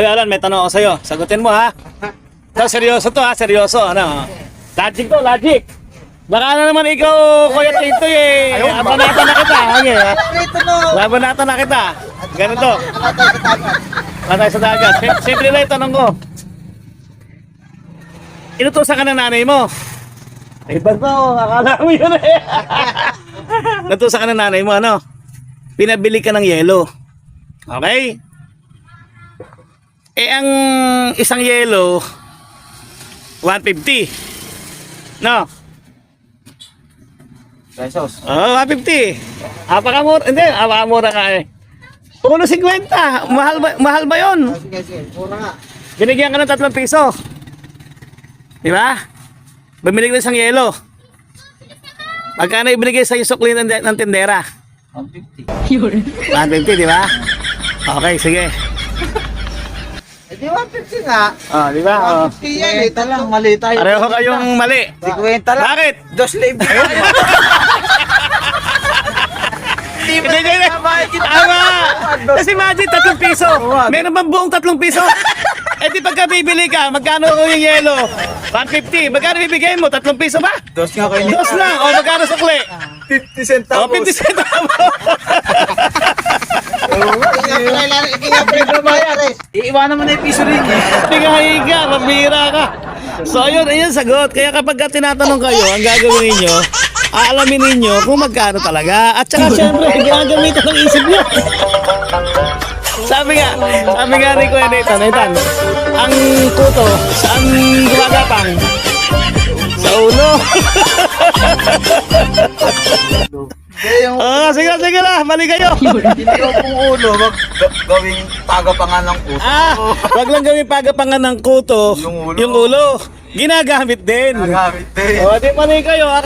Hoy Alan, may tanong ako sa'yo. Sagutin mo ha. Ito, seryoso to ha, seryoso. Ano? Logic to, logic. Baka na naman ikaw, Kuya Tito eh. Abanatan na kita. Okay, ha? Labanatan na kita. Ganito. Patay sa dagat. Sim- Simple lang yung tanong ko. Inutusan ka ng nanay mo. Ay, ba't mo? Akala mo yun eh. Natusan ka ng nanay mo, ano? Pinabili ka ng yelo. Okay? Eh, ang isang yelo, 150. No? Pesos. Oh, 150. Apakamura. Hindi, apakamura ka eh. Uno 50. Mahal ba, mahal ba yun? Sige, sige. Mura nga. Binigyan ka ng 3 piso. Di ba? Bumili ka ng isang yelo. Magkano ibinigay sa sukli ng, ng tindera? 150. 150, di ba? Okay, sige. Eh di 150 nga. Oh, di ba? Oh. 150 yan. Malita lang. Mali tayo. Pareho kayong mali. 50 lang. Bakit? Dos libo. Hindi, hindi. Tama! Kasi imagine, tatlong piso. Meron bang buong tatlong piso? Eh di pagka bibili ka, magkano ko yung yelo? 150. Magkano bibigay mo? Tatlong piso ba? Dos nga kayo. Dos lang. O magkano sukli? 50 centavos. O 50 centavos. Iiwanan mo na yung piso rin. Higa-higa, mabira ka. So ayun, ayun sagot. Kaya kapag ka tinatanong kayo, ang gagawin ninyo, aalamin ninyo kung magkano talaga. At saka syempre, gagamitan ng isip nyo. Sabi nga, sabi nga ni Kuya Nathan, Nathan, ang kuto, saan gumagapang? Sa ulo. Yung Ah, sige, sige na, mali kayo. hindi ko kung ulo, wag ga- gawing tagapangan ng ulo. Ah, wag lang gawin pagapangan ng kuto, Yung ulo. yung ulo. Ginagamit din. Nagamit din. O, di mali kayo.